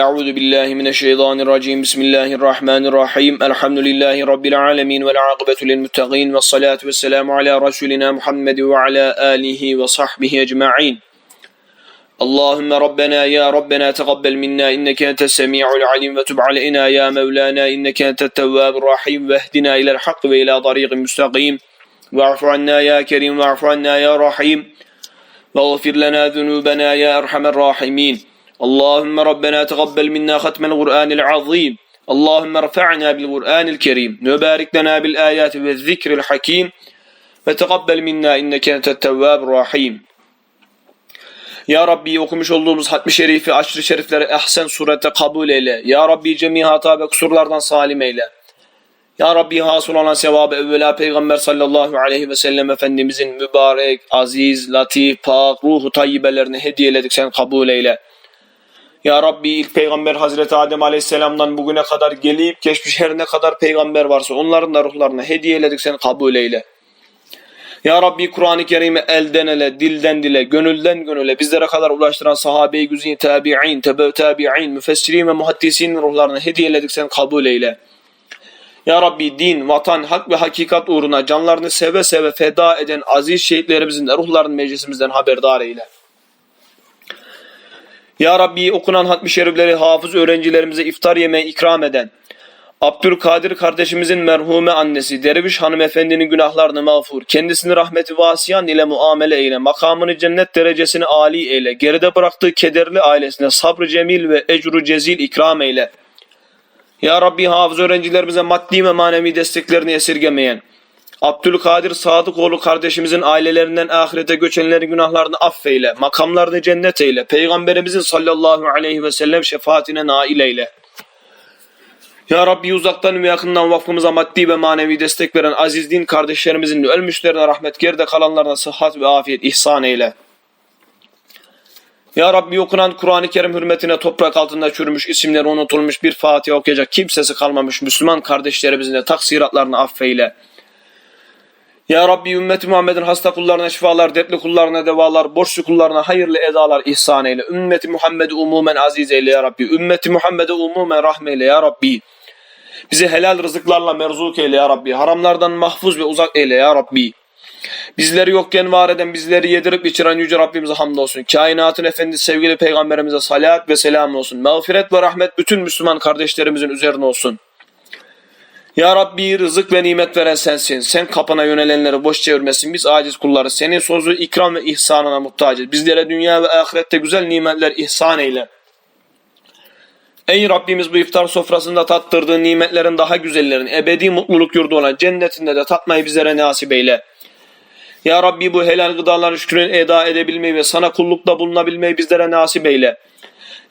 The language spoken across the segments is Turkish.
أعوذ بالله من الشيطان الرجيم. بسم الله الرحمن الرحيم. الحمد لله رب العالمين والعاقبة للمتقين والصلاة والسلام على رسولنا محمد وعلى آله وصحبه أجمعين. اللهم ربنا يا ربنا تقبل منا إنك أنت السميع العليم وتب علينا يا مولانا إنك أنت التواب الرحيم واهدنا إلى الحق وإلى طريق مستقيم. واعف عنا يا كريم واعف عنا يا رحيم. واغفر لنا ذنوبنا يا أرحم الراحمين. اللهم ربنا تقبل منا ختم القرآن العظيم اللهم ارفعنا بالقرآن الكريم وبارك لنا بالآيات والذكر الحكيم وتقبل منا إنك أنت التواب الرحيم Ya Rabbi okumuş olduğumuz hatmi şerifi, aşırı şerifleri ehsen surette kabul eyle. Ya Rabbi cemi hata ve kusurlardan salim eyle. Ya Rabbi hasıl olan sevabı evvela Peygamber sallallahu aleyhi ve sellem Efendimizin mübarek, aziz, latif, pak, ruhu tayyibelerini hediyeledik sen kabul eyle. Ya Rabbi ilk peygamber Hazreti Adem Aleyhisselam'dan bugüne kadar gelip geçmiş her ne kadar peygamber varsa onların da ruhlarını hediyeledik sen kabul eyle. Ya Rabbi Kur'an-ı Kerim'i elden ele, dilden dile, gönülden gönüle bizlere kadar ulaştıran sahabe-i güzin, tabi'in, tebe tabi'in, müfessirin ve muhaddisin ruhlarını hediyeledik sen kabul eyle. Ya Rabbi din, vatan, hak ve hakikat uğruna canlarını seve seve feda eden aziz şehitlerimizin de ruhlarını meclisimizden haberdar eyle. Ya Rabbi okunan hatmi şerifleri hafız öğrencilerimize iftar yemeği ikram eden, Abdülkadir kardeşimizin merhume annesi Derviş hanımefendinin günahlarını mağfur, kendisini rahmeti vasiyan ile muamele eyle, makamını cennet derecesini âli eyle, geride bıraktığı kederli ailesine sabrı cemil ve ecru cezil ikram eyle. Ya Rabbi hafız öğrencilerimize maddi ve manevi desteklerini esirgemeyen, Abdülkadir Sadıkoğlu kardeşimizin ailelerinden ahirete göçenlerin günahlarını affeyle, makamlarını cennet eyle, Peygamberimizin sallallahu aleyhi ve sellem şefaatine nail eyle. Ya Rabbi uzaktan ve yakından vakfımıza maddi ve manevi destek veren aziz din kardeşlerimizin ölmüşlerine rahmet, geride kalanlarına sıhhat ve afiyet ihsan eyle. Ya Rabbi okunan Kur'an-ı Kerim hürmetine toprak altında çürümüş, isimleri unutulmuş bir Fatiha okuyacak kimsesi kalmamış Müslüman kardeşlerimizin de taksiratlarını affeyle. Ya Rabbi ümmeti Muhammed'in hasta kullarına şifalar, dertli kullarına devalar, borçlu kullarına hayırlı edalar ihsan eyle. Ümmeti Muhammed'i umumen aziz eyle ya Rabbi. Ümmeti Muhammed'e umumen rahmeyle ya Rabbi. Bizi helal rızıklarla merzuk eyle ya Rabbi. Haramlardan mahfuz ve uzak eyle ya Rabbi. Bizleri yokken var eden, bizleri yedirip içiren Yüce Rabbimize hamdolsun. Kainatın Efendisi sevgili Peygamberimize salat ve selam olsun. Mağfiret ve rahmet bütün Müslüman kardeşlerimizin üzerine olsun. Ya Rabbi rızık ve nimet veren sensin. Sen kapına yönelenleri boş çevirmesin. Biz aciz kulları. Senin sözü ikram ve ihsanına muhtacız. Bizlere dünya ve ahirette güzel nimetler ihsan eyle. Ey Rabbimiz bu iftar sofrasında tattırdığın nimetlerin daha güzellerini, ebedi mutluluk yurdu olan cennetinde de tatmayı bizlere nasip eyle. Ya Rabbi bu helal gıdaların şükrünü eda edebilmeyi ve sana kullukta bulunabilmeyi bizlere nasip eyle.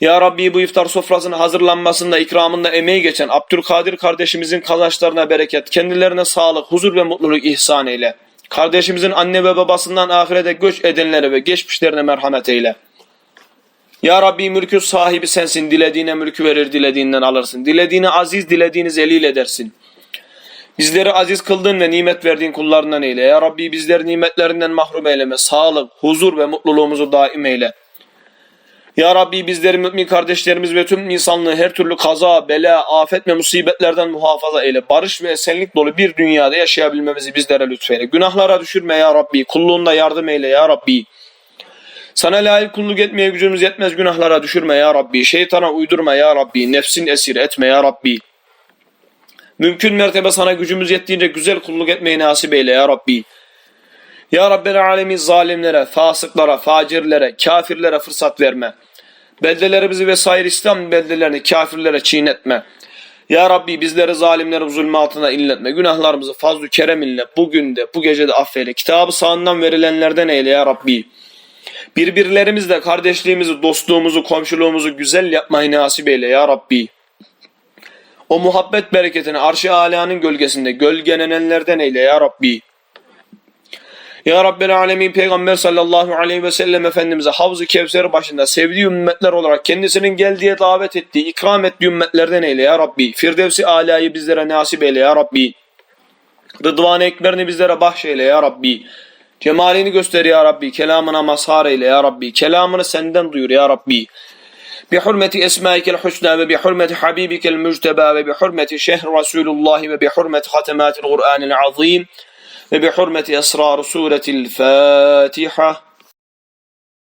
Ya Rabbi bu iftar sofrasının hazırlanmasında, ikramında emeği geçen Abdülkadir kardeşimizin kazançlarına bereket, kendilerine sağlık, huzur ve mutluluk ihsan eyle. Kardeşimizin anne ve babasından ahirete göç edenlere ve geçmişlerine merhamet eyle. Ya Rabbi mülkün sahibi sensin. Dilediğine mülkü verir, dilediğinden alırsın. Dilediğini aziz, dilediğini zelil edersin. Bizleri aziz kıldın ve nimet verdiğin kullarından eyle. Ya Rabbi bizleri nimetlerinden mahrum eyleme. Sağlık, huzur ve mutluluğumuzu daim eyle. Ya Rabbi bizleri mümin kardeşlerimiz ve tüm insanlığı her türlü kaza, bela, afet ve musibetlerden muhafaza eyle. Barış ve esenlik dolu bir dünyada yaşayabilmemizi bizlere lütfeyle. Günahlara düşürme ya Rabbi. Kulluğunda yardım eyle ya Rabbi. Sana layık kulluk etmeye gücümüz yetmez günahlara düşürme ya Rabbi. Şeytana uydurma ya Rabbi. Nefsin esir etme ya Rabbi. Mümkün mertebe sana gücümüz yettiğince güzel kulluk etmeyi nasip eyle ya Rabbi. Ya Rabbel Alemin zalimlere, fasıklara, facirlere, kafirlere fırsat verme. Beldelerimizi vesaire İslam beldelerini kafirlere çiğnetme. Ya Rabbi bizleri zalimlerin zulmü altına inletme. Günahlarımızı fazl-ı kereminle bugün de bu gece de affeyle. Kitabı sağından verilenlerden eyle ya Rabbi. Birbirlerimizle kardeşliğimizi, dostluğumuzu, komşuluğumuzu güzel yapmayı nasip eyle ya Rabbi. O muhabbet bereketini arş-ı âlânın gölgesinde gölgelenenlerden eyle ya Rabbi. Ya Rabbel Alemin Peygamber sallallahu aleyhi ve sellem Efendimiz'e Havz-ı Kevser başında sevdiği ümmetler olarak kendisinin geldiğe davet ettiği, ikram ettiği ümmetlerden eyle ya Rabbi. Firdevsi alayı bizlere nasip eyle ya Rabbi. Rıdvan-ı Ekber'ini bizlere bahşeyle ya Rabbi. Cemalini göster ya Rabbi. Kelamına mazhar eyle ya Rabbi. Kelamını senden duyur ya Rabbi. Bi hurmeti esmaikel husna ve bi hurmeti habibikel mücteba ve bi hurmeti şehr Resulullah ve bi hurmeti hatematil Kur'anil azim. وبحرمة أسرار سورة الفاتحة.